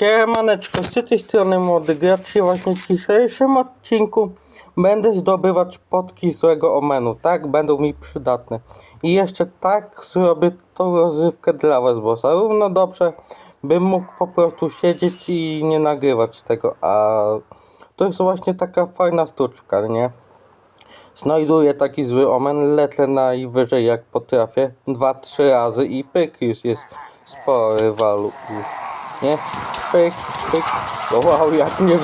Siemaneczko, z tej strony Młody Gracz i właśnie w dzisiejszym odcinku będę zdobywać potki złego omenu, tak? Będą mi przydatne. I jeszcze tak zrobię tą rozrywkę dla was, bo zarówno dobrze bym mógł po prostu siedzieć i nie nagrywać tego, a to jest właśnie taka fajna sztuczka, nie? Znajduję taki zły omen, lecę najwyżej jak potrafię, dwa, trzy razy i pyk już jest spory walu. Nie? Pyk, pyk. No wow, jak mnie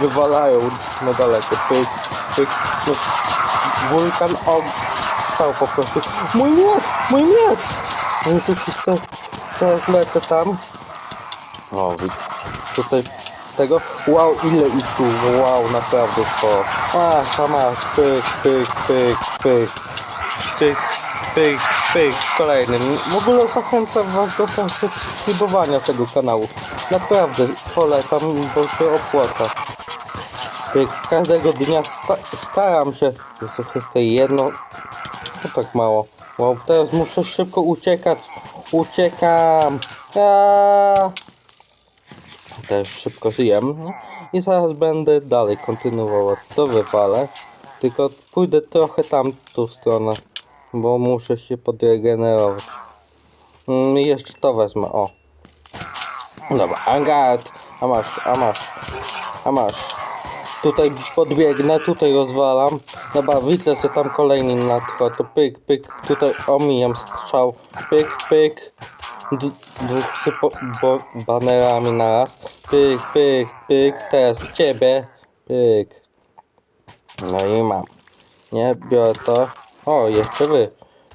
wywalają na daleko. Pyk, pyk. No, wulkan strzał po prostu. Mój miecz! Mój miecz! No i tu teraz, teraz lecę tam. Widzę. Tutaj tego. Wow, ile ich tu. Wow, naprawdę sporo. A, sama. Pyk, pyk, pyk, pyk. Pyk, pyk, pyk. Kolejny. W ogóle zachęcam was do subskrybowania tego kanału. Naprawdę polecam, bo się opłaca. Pyk, każdego dnia sta staram się. Jest Chryste, jedno. To tak mało. Wow, teraz muszę szybko uciekać. Uciekam. Też szybko zjem. I zaraz będę dalej kontynuować. To wywalę. Tylko pójdę trochę tam tą stronę. Bo muszę się podregenerować. Mm, jeszcze to wezmę. O. Dobra, Angard. A masz, a masz. A masz. Tutaj podbiegnę, tutaj rozwalam. Dobra, widzę, że tam kolejny nadchodzi. Pyk, pyk. Tutaj omijam strzał. Pyk, pyk. Dwóch sypo, bo, banerami naraz. Pyk, pyk, pyk. Teraz ciebie. Pyk. No i mam. Nie, biorę to. O, jeszcze wy.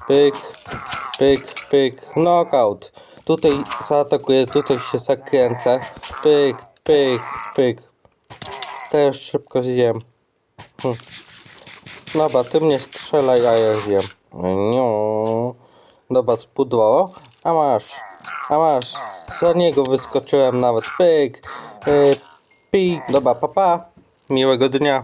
Pyk, pyk, pyk. Knockout. Tutaj zaatakuję, tutaj się zakręcę. Pyk, pyk, pyk. Też szybko zjem. Hm. Dobra, ty mnie strzelaj, a ja zjem. Niu. Dobra, spudło. A masz. A masz. Za niego wyskoczyłem nawet. Pyk. Yy, pik. Dobra, papa. Miłego dnia.